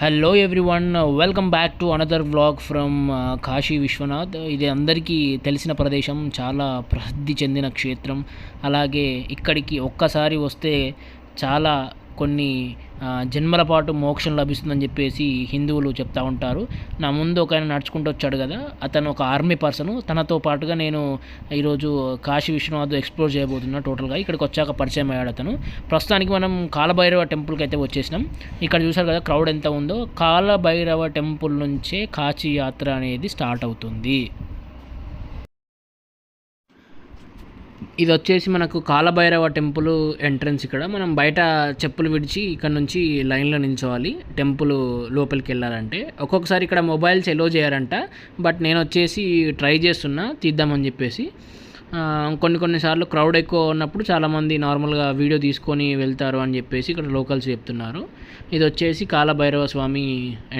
Hello everyone welcome back to another vlog from Kashi Vishwanath ఇది అందరికీ తెలిసిన ప్రదేశం చాలా ప్రసిద్ధి చెందిన క్షేత్రం. అలాగే ఇక్కడికి ఒక్కసారి వస్తే చాలా కొన్ని జన్మల పాటు మోక్షం లభిస్తుందని చెప్పేసి హిందువులు చెప్తా ఉంటారు. నా ముందు ఒక ఆయన నడుచుకుంటూ వచ్చాడు కదా అతను ఒక ఆర్మీ పర్సన్. తనతో పాటుగా నేను ఈరోజు కాశీ విశ్వనాథ్ ఎక్స్ప్లోర్ చేయబోతున్నా టోటల్గా. ఇక్కడికి వచ్చాక పరిచయం అయ్యాడు అతను. ప్రస్తుతానికి మనం కాలభైరవ టెంపుల్కి అయితే వచ్చేసినాం. ఇక్కడ చూసారు కదా క్రౌడ్ ఎంత ఉందో. కాలభైరవ టెంపుల్ నుంచే కాశీ యాత్ర అనేది స్టార్ట్ అవుతుంది. ఇది వచ్చేసి మనకు కాలభైరవ టెంపుల్ ఎంట్రన్స్ ఇక్కడ. మనం బయట చెప్పులు విడిచి ఇక్కడ నుంచి లైన్లో నిల్చోవాలి టెంపుల్ లోపలికి వెళ్ళాలంటే. ఒక్కొక్కసారి ఇక్కడ మొబైల్స్ ఎలో చేయారంట. బట్ నేను వచ్చేసి ట్రై చేస్తున్నా తీద్దామని చెప్పేసి. కొన్ని కొన్నిసార్లు క్రౌడ్ ఎక్కువ ఉన్నప్పుడు చాలామంది నార్మల్గా వీడియో తీసుకొని వెళ్తారు అని చెప్పేసి ఇక్కడ లోకల్స్ చెప్తున్నారు. ఇది వచ్చేసి కాలభైరవ స్వామి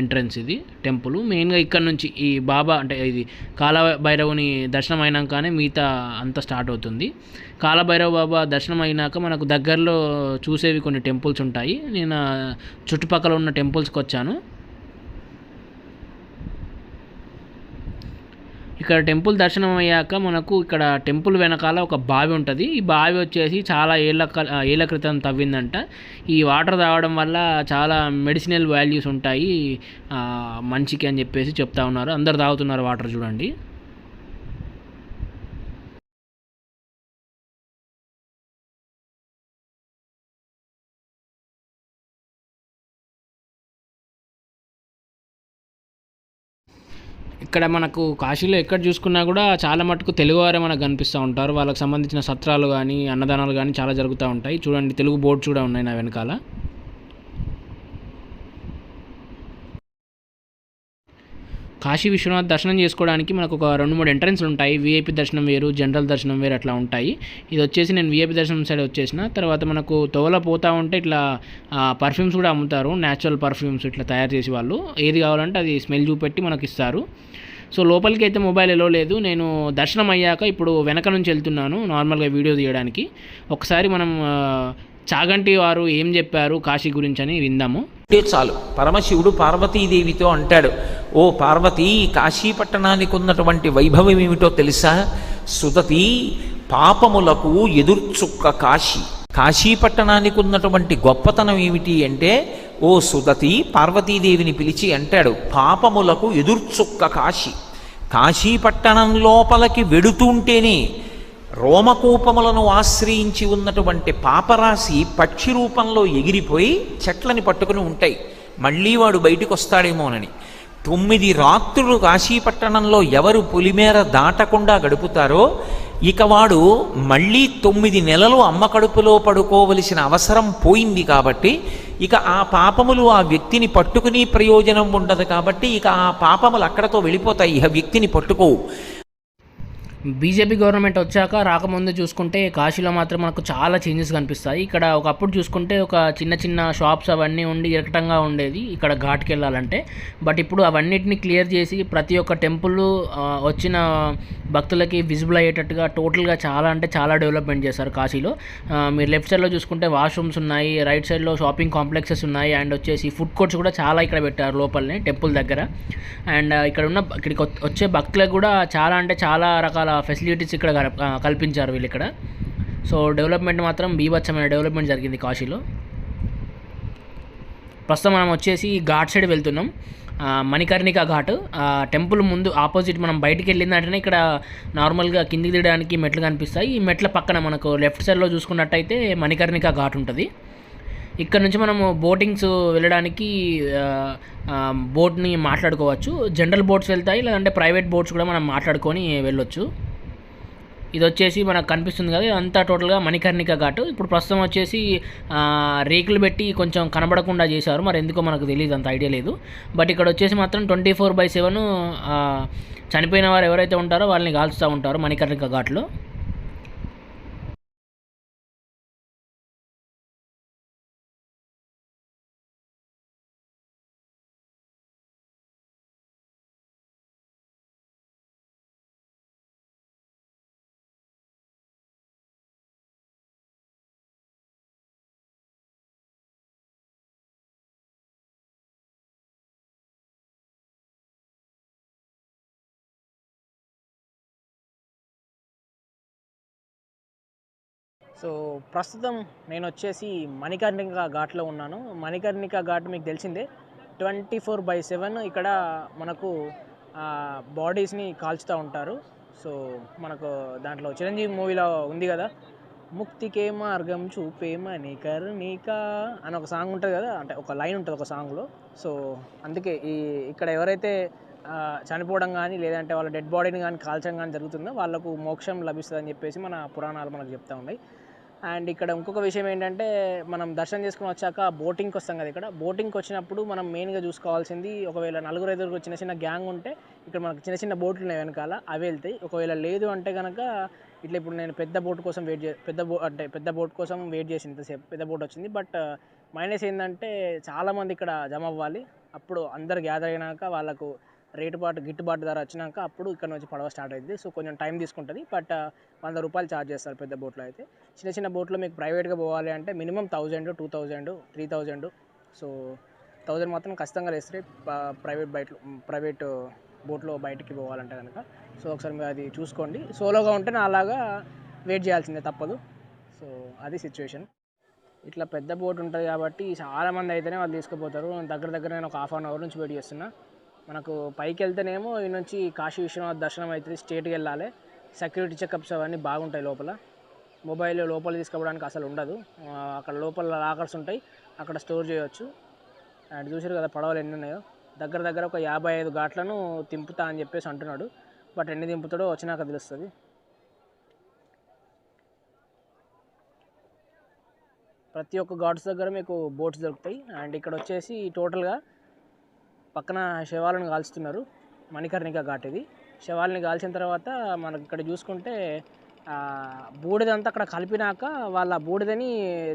ఎంట్రన్స్ ఇది టెంపుల్ మెయిన్గా ఇక్కడ నుంచి ఈ బాబా అంటే ఇది కాలభైరవుని దర్శనం అయినాకనే మిగతా అంతా స్టార్ట్ అవుతుంది. కాలభైరవ బాబా దర్శనం అయినాక మనకు దగ్గరలో చూసేవి కొన్ని టెంపుల్స్ ఉంటాయి. నేను చుట్టుపక్కల ఉన్న టెంపుల్స్కి వచ్చాను. ఇక్కడ టెంపుల్ దర్శనం అయ్యాక మనకు ఇక్కడ టెంపుల్ వెనకాల ఒక బావి ఉంటుంది. ఈ బావి వచ్చేసి చాలా ఏళ్ళ ఏళ్ళ క్రితం తవ్విందంట. ఈ వాటర్ తాగడం వల్ల చాలా మెడిసినల్ వాల్యూస్ ఉంటాయి. మంచికి మనిషికి అని చెప్పేసి చెప్తా ఉన్నారు. అందరు తాగుతున్నారు వాటర్ చూడండి. ఇక్కడ మనకు కాశీలో ఎక్కడ చూసుకున్నా కూడా చాలా మటుకు తెలుగువారే మనకు కనిపిస్తూ ఉంటారు. వాళ్ళకి సంబంధించిన సత్రాలు కానీ అన్నదానాలు కానీ చాలా జరుగుతూ ఉంటాయి. చూడండి తెలుగు బోర్డ్స్ కూడా ఉన్నాయి నా వెనకాల. కాశీ విశ్వనాథ్ దర్శనం చేసుకోవడానికి మనకు ఒక రెండు మూడు ఎంట్రన్స్లు ఉంటాయి. వీఐపీ దర్శనం వేరు జనరల్ దర్శనం వేరు అట్లా ఉంటాయి. ఇది వచ్చేసి నేను వీఐపీ దర్శనం సైడ్ వచ్చేసిన. తర్వాత మనకు తోవల పోతా ఉంటే ఇట్లా పర్ఫ్యూమ్స్ కూడా అమ్ముతారు. న్యాచురల్ పర్ఫ్యూమ్స్ ఇట్లా తయారు చేసి వాళ్ళు. ఏది కావాలంటే అది స్మెల్ చూపెట్టి మనకి ఇస్తారు. సో లోపలికి అయితే మొబైల్ ఎలో లేదు. నేను దర్శనం అయ్యాక ఇప్పుడు వెనక నుంచి వెళ్తున్నాను నార్మల్గా వీడియో తీయడానికి. ఒకసారి మనం చాగంటి వారు ఏం చెప్పారు కాశీ గురించి అని విందాము. అంటే చాలు. పరమశివుడు పార్వతీదేవితో అంటాడు ఓ పార్వతి కాశీ పట్టణానికి ఉన్నటువంటి వైభవం ఏమిటో తెలుసా? సుదతి పాపములకు ఎదుర్చుక్క కాశీ. కాశీ పట్టణానికి ఉన్నటువంటి గొప్పతనం ఏమిటి అంటే ఓ సుదతి పార్వతీదేవిని పిలిచి అంటాడు పాపములకు ఎదుర్చుక్క కాశీ. కాశీ పట్టణం లోపలికి వెడుతుంటేనే రోమకూపములను ఆశ్రయించి ఉన్నటువంటి పాపరాశి పక్షి రూపంలో ఎగిరిపోయి చెట్లని పట్టుకుని ఉంటాయి. మళ్ళీ వాడు బయటకు వస్తాడేమోనని తొమ్మిది రాత్రులు కాశీపట్టణంలో ఎవరు పులిమేర దాటకుండా గడుపుతారో ఇక వాడు మళ్ళీ తొమ్మిది నెలలు అమ్మ కడుపులో పడుకోవలసిన అవసరం పోయింది కాబట్టి ఇక ఆ పాపములు ఆ వ్యక్తిని పట్టుకుని ప్రయోజనం ఉండదు కాబట్టి ఇక ఆ పాపములు అక్కడతో వెళ్ళిపోతాయి. ఇక వ్యక్తిని పట్టుకోవు. బీజేపీ గవర్నమెంట్ వచ్చాక రాకముందు చూసుకుంటే కాశీలో మాత్రం మనకు చాలా చేంజెస్ కనిపిస్తాయి. ఇక్కడ ఒకప్పుడు చూసుకుంటే ఒక చిన్న చిన్న షాప్స్ అవన్నీ ఉండి ఇరకటంగా ఉండేది ఇక్కడ ఘాట్కి వెళ్ళాలంటే. బట్ ఇప్పుడు అవన్నిటిని క్లియర్ చేసి ప్రతి ఒక్క టెంపుల్ వచ్చిన భక్తులకి విజిబుల్ అయ్యేటట్టుగా టోటల్గా చాలా అంటే చాలా డెవలప్మెంట్ చేశారు కాశీలో. మీరు లెఫ్ట్ సైడ్లో చూసుకుంటే వాష్రూమ్స్ ఉన్నాయి రైట్ సైడ్లో షాపింగ్ కాంప్లెక్సెస్ ఉన్నాయి అండ్ వచ్చేసి ఫుడ్ కోర్ట్స్ కూడా చాలా ఇక్కడ పెట్టారు లోపలనే టెంపుల్ దగ్గర. అండ్ ఇక్కడ ఉన్న ఇక్కడికి వచ్చే భక్తులకు కూడా చాలా అంటే చాలా రకాల ఫెసిలిటీస్ ఇక్కడ కల్ప- కల్పించారు వీళ్ళు ఇక్కడ సో డెవలప్మెంట్ మాత్రం బీభత్సమైన డెవలప్మెంట్ జరిగింది కాశీలో. ప్రస్తుతం మనం వచ్చేసి ఘాట్ సైడ్ వెళ్తున్నాం. మణికర్ణిక ఘాట్. ఆ, టెంపుల్ ముందు ఆపోజిట్ మనం బయటికి వెళ్ళిందంటేనే ఇక్కడ నార్మల్గా కిందికి దిగడానికి మెట్లు కనిపిస్తాయి. ఈ మెట్ల పక్కన మనకు లెఫ్ట్ సైడ్లో చూసుకున్నట్టయితే మణికర్ణిక ఘాట్ ఉంటుంది. ఇక్కడ నుంచి మనము బోటింగ్స్ వెళ్ళడానికి బోట్ని మాట్లాడుకోవచ్చు. జనరల్ బోట్స్ వెళ్తాయి లేదంటే ప్రైవేట్ బోట్స్ కూడా మనం మాట్లాడుకొని వెళ్ళొచ్చు. ఇది వచ్చేసి మనకు కనిపిస్తుంది కదా ఇదంతా టోటల్గా మణికర్ణిక ఘాటు. ఇప్పుడు ప్రస్తుతం వచ్చేసి రేకులు పెట్టి కొంచెం కనబడకుండా చేశారు. మరి ఎందుకో మనకు తెలియదు అంత ఐడియా లేదు. బట్ ఇక్కడ వచ్చేసి మాత్రం ట్వంటీ ఫోర్ బై సెవెన్ చనిపోయిన వారు ఎవరైతే ఉంటారో వాళ్ళని కాల్చుతూ ఉంటారు మణికర్ణిక ఘాట్లో. సో ప్రస్తుతం నేను వచ్చేసి మణికర్ణిక ఘాట్లో ఉన్నాను. మణికర్ణిక ఘాట్ మీకు తెలిసిందే. ట్వంటీ ఫోర్ బై సెవెన్ ఇక్కడ మనకు బాడీస్ని కాల్చుతూ ఉంటారు. సో మనకు దాంట్లో చిరంజీవి మూవీలో ఉంది కదా. ముక్తికే మార్గం చూపే మణికర్ణిక అని ఒక సాంగ్ ఉంటుంది కదా. అంటే ఒక లైన్ ఉంటుంది ఒక సాంగ్లో. సో అందుకే ఈ ఇక్కడ ఎవరైతే చనిపోవడం కానీ లేదంటే వాళ్ళ డెడ్ బాడీని కానీ కాల్చడం కానీ జరుగుతుందో వాళ్ళకు మోక్షం లభిస్తుందని చెప్పేసి మన పురాణాలు మనకు చెప్తా ఉన్నాయి. అండ్ ఇక్కడ ఇంకొక విషయం ఏంటంటే మనం దర్శనం చేసుకుని వచ్చాక బోటింగ్కి వస్తాం కదా ఇక్కడ. బోటింగ్కి వచ్చినప్పుడు మనం మెయిన్గా చూసుకోవాల్సింది ఒకవేళ నలుగురు ఐదుగురు చిన్న చిన్న గ్యాంగ్ ఉంటే ఇక్కడ మనకు చిన్న చిన్న బోట్లు ఉన్నాయి వెనకాల అవి వెళ్తాయి. ఒకవేళ లేదు అంటే కనుక ఇట్లా ఇప్పుడు నేను పెద్ద బోట్ కోసం వెయిట్ చే పెద్ద బో అంటే పెద్ద బోట్ కోసం వెయిట్ చేసింది ఇంతసేపు పెద్ద బోట్ వచ్చింది. బట్ మైనస్ uh, ఏంటంటే చాలామంది ఇక్కడ జమ అవ్వాలి. అప్పుడు అందరు గ్యాదర్ అయినాక వాళ్ళకు రేటు పాటు గిట్టుబాటు ధర వచ్చినాక అప్పుడు ఇక్కడ నుంచి పడవ స్టార్ట్ అవుతుంది సో కొంచెం టైం తీసుకుంటుంది. బట్ వంద రూపాయలు ఛార్జ్ చేస్తారు పెద్ద బోట్లో అయితే. చిన్న చిన్న బోట్లో మీకు ప్రైవేట్గా పోవాలి అంటే minimum thousand two thousand three thousand. So thousand మాత్రం ఖచ్చితంగా వేస్తే ప్రైవేట్ బయట ప్రైవేట్ బోట్లో బయటికి పోవాలంటే కనుక సో ఒకసారి మీరు అది చూసుకోండి. సోలోగా ఉంటే నా అలాగా వెయిట్ చేయాల్సిందే తప్పదు. సో అది సిచ్యువేషన్. ఇట్లా పెద్ద బోట్ ఉంటుంది కాబట్టి చాలామంది అయితేనే వాళ్ళు తీసుకుపోతారు. దగ్గర దగ్గర నేను ఒక హాఫ్ అన్ అవర్ నుంచి వెయిట్ చేస్తున్నా. మనకు పైకి వెళ్తేనేమో ఈ నుంచి కాశీ విశ్వనాథ్ దర్శనం అవుతుంది స్టేట్కి వెళ్ళాలి. సెక్యూరిటీ చెకప్స్ అవన్నీ బాగుంటాయి లోపల. మొబైల్ లోపల తీసుకోవడానికి అసలు ఉండదు. అక్కడ లోపల లాకర్స్ ఉంటాయి. అక్కడ స్టోర్ చేయవచ్చు అండ్ చూసారు కదా పడవలు ఎన్ని ఉన్నాయో? దగ్గర దగ్గర ఒక యాభై ఐదు ఘాట్లను తింపుతా అని చెప్పేసి అంటున్నాడు. బట్ ఎన్ని దింపుతాడో వచ్చినాక తెలుస్తుంది. ప్రతి ఒక్క ఘాట్స్ దగ్గర మీకు బోట్స్ దొరుకుతాయి. అండ్ ఇక్కడ వచ్చేసి టోటల్గా పక్కన శవాలను కాల్చుతున్నారు. మణికర్ణిక ఘాట్ ఇది శవాలని కాల్చిన తర్వాత మనకి ఇక్కడ చూసుకుంటే బూడిదంతా అక్కడ కలిపినాక వాళ్ళ బూడిదని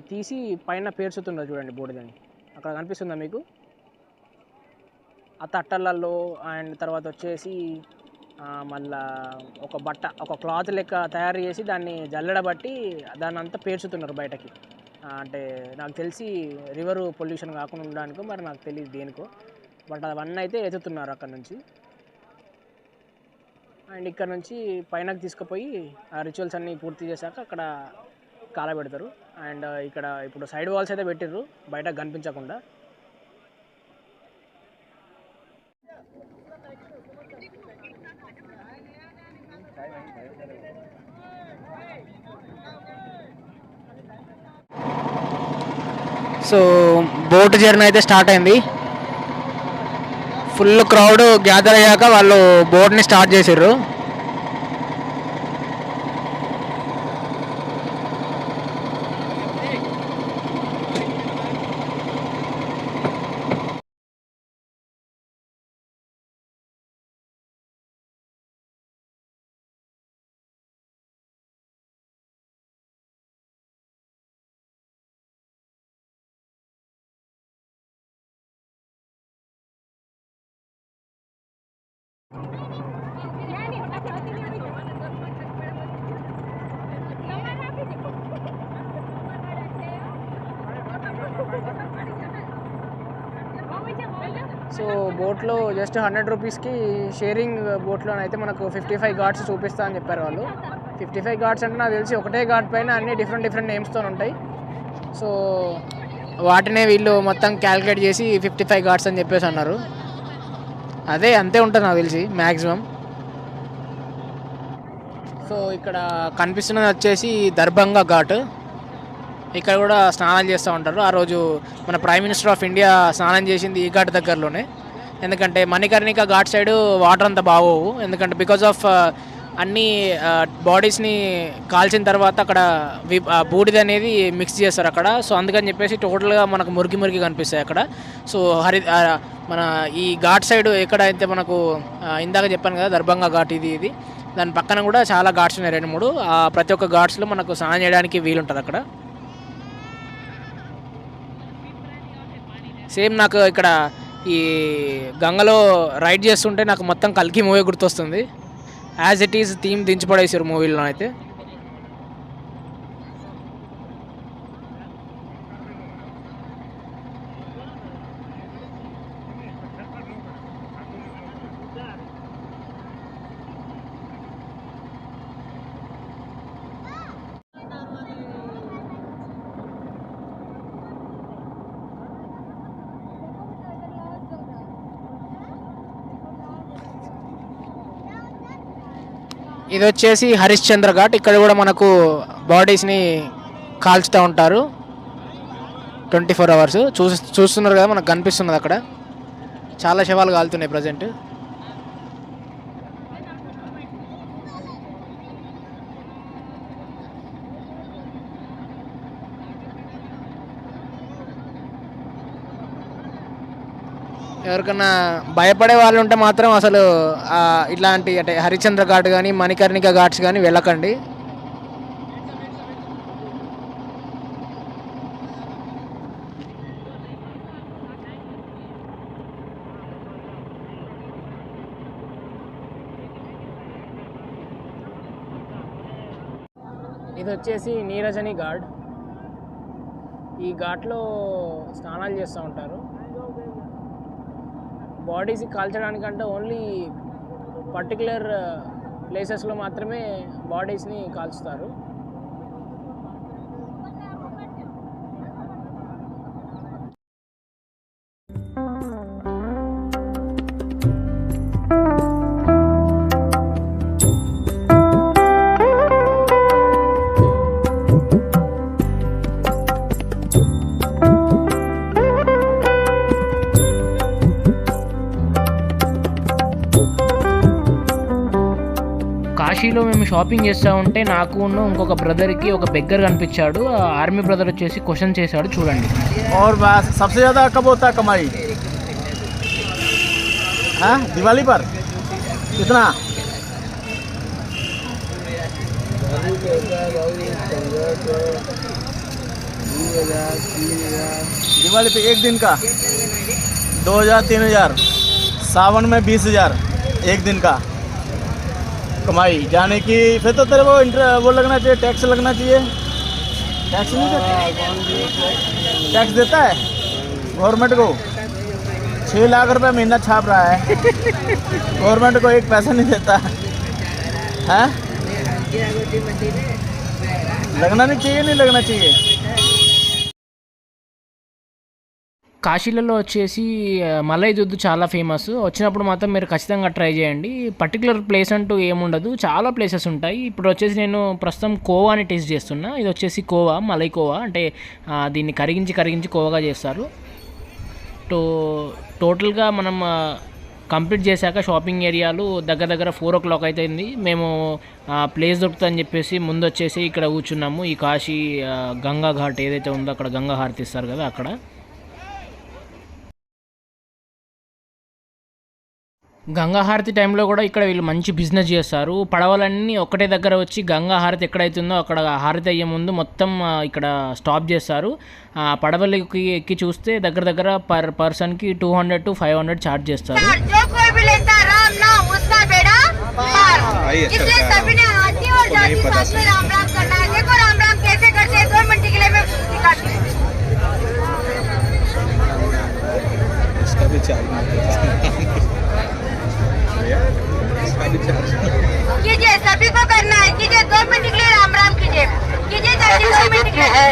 తీసి పైన పేర్చుతున్నారు చూడండి బూడిదని. అక్కడ కనిపిస్తుందా మీకు? ఆ తట్టలలో అండ్ తర్వాత వచ్చేసి మళ్ళా ఒక బట్ట ఒక క్లాత్ లెక్క తయారు చేసి దాన్ని జల్లడబట్టి దాన్ని అంతా పేర్చుతున్నారు బయటకి. అంటే నాకు తెలిసి రివర్ పొల్యూషన్ కాకుండా ఉండడానికో మరి నాకు తెలియదు దేనికో. బట్ అవన్నీ అయితే ఎత్తుతున్నారు అక్కడ నుంచి. అండ్ ఇక్కడ నుంచి పైనకి తీసుకుపోయి ఆ రిచువల్స్ అన్నీ పూర్తి చేశాక అక్కడ కాలబెడతారు అండ్ ఇక్కడ ఇప్పుడు సైడ్ వాల్స్ అయితే పెట్టిర్రు బయట కనిపించకుండా. సో బోట్ జర్నీ అయితే స్టార్ట్ అయింది. ఫుల్ క్రౌడ్ గ్యాదర్ అయ్యాక వాళ్ళు బోట్ని స్టార్ట్ చేసారు సో బోట్లో జస్ట్ హండ్రెడ్ రూపీస్కి షేరింగ్ బోట్లో అయితే మనకు ఫిఫ్టీ ఫైవ్ గాడ్స్ చూపిస్తా అని చెప్పారు వాళ్ళు. ఫిఫ్టీ ఫైవ్ ఘాట్స్ అంటే నాకు తెలిసి ఒకటే గాడ్ పైన అన్ని డిఫరెంట్ డిఫరెంట్ నేమ్స్తో ఉంటాయి. సో వాటినే వీళ్ళు మొత్తం క్యాలిక్యులేట్ చేసి ఫిఫ్టీ ఫైవ్ గాడ్స్ అని చెప్పేసి అన్నారు. అదే అంతే ఉంటుంది నాకు తెలిసి మ్యాక్సిమం సో ఇక్కడ కనిపిస్తున్నది వచ్చేసి దర్భంగా ఘాట్. ఇక్కడ కూడా స్నానాలు చేస్తూ ఉంటారు. ఆ రోజు మన ప్రైమ్ మినిస్టర్ ఆఫ్ ఇండియా స్నానం చేసింది ఈ ఘాట్ దగ్గరలోనే. ఎందుకంటే మణికర్ణిక ఘాట్ సైడ్ వాటర్ అంత బాగోవు. ఎందుకంటే బికాజ్ ఆఫ్ అన్ని బాడీస్ని కాల్చిన తర్వాత అక్కడ బూడిద అనేది మిక్స్ చేస్తారు అక్కడ. సో అందుకని చెప్పేసి టోటల్గా మనకు మురికి మురికి కనిపిస్తాయి అక్కడ. సో హరి మన ఈ ఘాట్ సైడ్ ఎక్కడైతే మనకు ఇందాక చెప్పాను కదా దర్భంగా ఘాట్ ఇది ఇది దాని పక్కన కూడా చాలా ఘాట్స్ ఉన్నాయి రెండు మూడు. ఆ ప్రతి ఒక్క ఘాట్స్లో మనకు స్నానం చేయడానికి వీలుంటుంది అక్కడ. సేమ్ నాకు ఇక్కడ ఈ గంగలో రైడ్ చేస్తుంటే నాకు మొత్తం కల్కి మూవీ గుర్తొస్తుంది. యాజ్ ఇట్ ఈస్ థీమ్ దించిపడేసారు మూవీలో అయితే ఇది వచ్చేసి హరిశ్చంద్ర ఘాట్. ఇక్కడ కూడా మనకు బాడీస్ని కాల్చుతూ ఉంటారు. ట్వంటీ ఫోర్ అవర్స్ చూ చూస్తున్నారు కదా మనకు కనిపిస్తున్నది అక్కడ. చాలా శవాలు కాలుతున్నాయి ప్రజెంట్ ఎవరికన్నా భయపడే వాళ్ళు ఉంటే మాత్రం అసలు ఇట్లాంటి అంటే హరిచంద్ర ఘాట్ కానీ మణికర్ణిక ఘాట్స్ కానీ వెళ్ళకండి. ఇది వచ్చేసి నీరజని ఘాట్. ఈ ఘాట్లో స్నానాలు చేస్తూ ఉంటారు. బాడీస్ కాల్చడానికంటే ఓన్లీ పర్టికులర్ ప్లేసెస్లో మాత్రమే బాడీస్ని కాల్చుతారు. మేము షాపింగ్ చేస్తూ ఉంటే నాకు ఉన్న ఇంకొక బ్రదర్కి ఒక బెగ్గర్ కనిపించాడు ఆ ఆర్మీ బ్రదర్ వచ్చేసి క్వశ్చన్ చేశాడు చూడండి और बस सबसे ज़्यादा कब होता है कमाई हाँ दिवाली पर कितना दिवाली पे एक दिन का दो हजार तीन हजार सावन में बीस हजार एक दिन का कमाई। यानी कि फिर तो तेरे वो वो लगना चाहिए टैक्स लगना चाहिए। टैक्स नहीं देता? टैक्स देता है? गवर्नमेंट को? छः लाख रुपए महीना छाप रहा है। गवर्नमेंट को एक पैसा नहीं देता। है? लगना नहीं चाहिए, नहीं लगना चाहिए? కాశీలలో వచ్చేసి మలై దుద్దు చాలా ఫేమస్. వచ్చినప్పుడు మాత్రం మీరు ఖచ్చితంగా ట్రై చేయండి. పర్టికులర్ ప్లేస్ అంటూ ఏముండదు. చాలా ప్లేసెస్ ఉంటాయి. ఇప్పుడు వచ్చేసి నేను ప్రస్తుతం కోవాని టేస్ట్ చేస్తున్నా. ఇది వచ్చేసి కోవా మలై కోవా. అంటే దీన్ని కరిగించి కరిగించి కోవాగా చేస్తారు. టో టోటల్గా మనం కంప్లీట్ చేశాక షాపింగ్ ఏరియాలు దగ్గర దగ్గర ఫోర్ ఓ క్లాక్ అవుతుంది మేము ఆ, ప్లేస్ దొరుకుతుందని చెప్పేసి ముందు వచ్చేసి ఇక్కడ కూర్చున్నాము. ఈ కాశీ గంగా ఘాట్ ఏదైతే ఉందో అక్కడ గంగా హారతి ఇస్తారు కదా అక్కడ. గంగా హారతి టైంలో కూడా ఇక్కడ వీళ్ళు మంచి బిజినెస్ చేస్తారు పడవలన్నీ ఒకటే దగ్గర వచ్చి గంగా హారతి ఎక్కడైతుందో అక్కడ హారతి అయ్యే ముందు మొత్తం ఆ, ఇక్కడ స్టాప్ చేస్తారు ఆ పడవలకి ఎక్కి చూస్తే దగ్గర దగ్గర పర్ పర్సన్కి two hundred to five hundred charge చేస్తారు जो कोई भी लेता कीजिए। सभी को करना है। कीजिए दो मिनट के लिए राम राम कीजिए। कीजिए जल्दी दो मिनट के लिए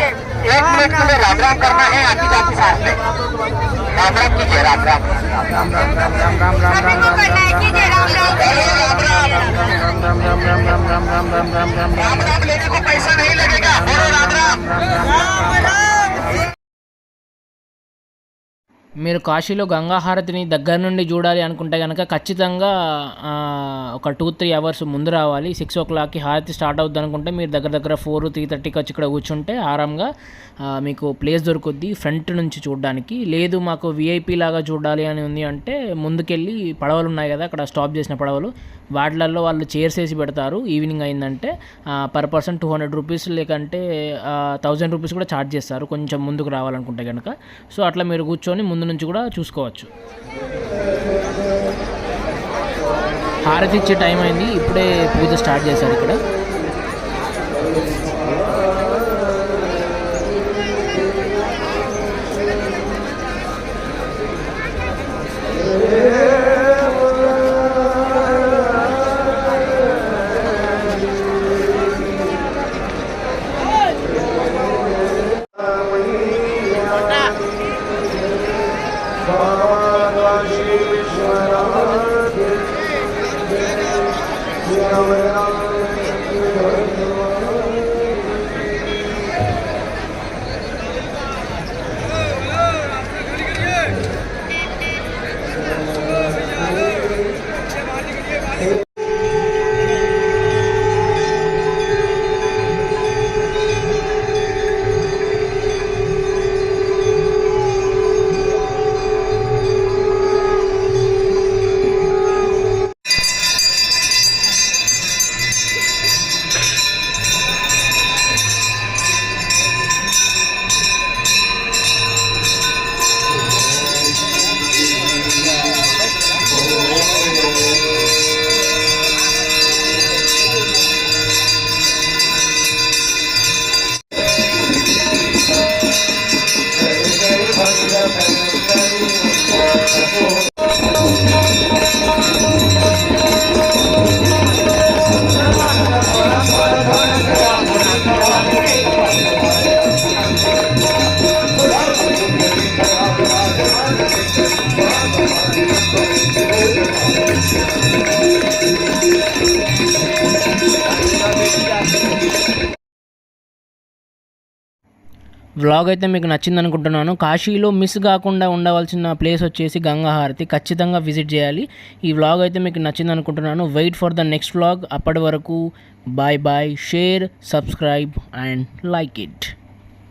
एक मिनट के लिए राम राम करना है आदिवासी के साथ में। राम राम कीजिए राम राम राम राम राम राम राम राम सभी को करना है। कीजिए राम राम राम राम राम राम राम राम राम राम राम राम राम राम लेने को पैसा नहीं लगेगा। बोलो राम राम మీరు కాశీలో గంగా హారతిని దగ్గర నుండి చూడాలి అనుకుంటే కనుక ఖచ్చితంగా ఒక టూ త్రీ అవర్స్ ముందు రావాలి. సిక్స్ ఓ క్లాక్కి హారతి స్టార్ట్ అవుద్ది అనుకుంటే మీరు దగ్గర దగ్గర ఫోర్ త్రీ థర్టీకి వచ్చి ఇక్కడ కూర్చుంటే ఆరాంగా మీకు ప్లేస్ దొరుకుద్ది ఫ్రంట్ నుంచి చూడడానికి. లేదు మాకు విఐపి లాగా చూడాలి అని ఉంది అంటే ముందుకెళ్ళి పడవలు ఉన్నాయి కదా అక్కడ స్టాప్ చేసిన పడవలు. వాటిలలో వాళ్ళు చైర్స్ వేసి పెడతారు. ఈవినింగ్ అయిందంటే per person two hundred rupees లేకంటే థౌజండ్ రూపీస్ కూడా ఛార్జ్ చేస్తారు. కొంచెం ముందుకు రావాలనుకుంటే కనుక సో అట్లా మీరు కూర్చొని ముందు నుంచి కూడా చూసుకోవచ్చు. హారతి ఇచ్చే టైం అయింది. ఇప్పుడే పూజ స్టార్ట్ చేశారు ఇక్కడ. Federal, Federal. వ్లాగ్ అయితే మీకు నచ్చింది అనుకుంటున్నాను కాశీలో మిస్ కాకుండా ఉండవలసిన ప్లేస్ వచ్చేసి గంగాహారతి. ఖచ్చితంగా విజిట్ చేయాలి. ఈ వ్లాగ్ అయితే మీకు నచ్చింది అనుకుంటున్నాను wait for the next vlog అప్పటి వరకు bye bye share subscribe and like it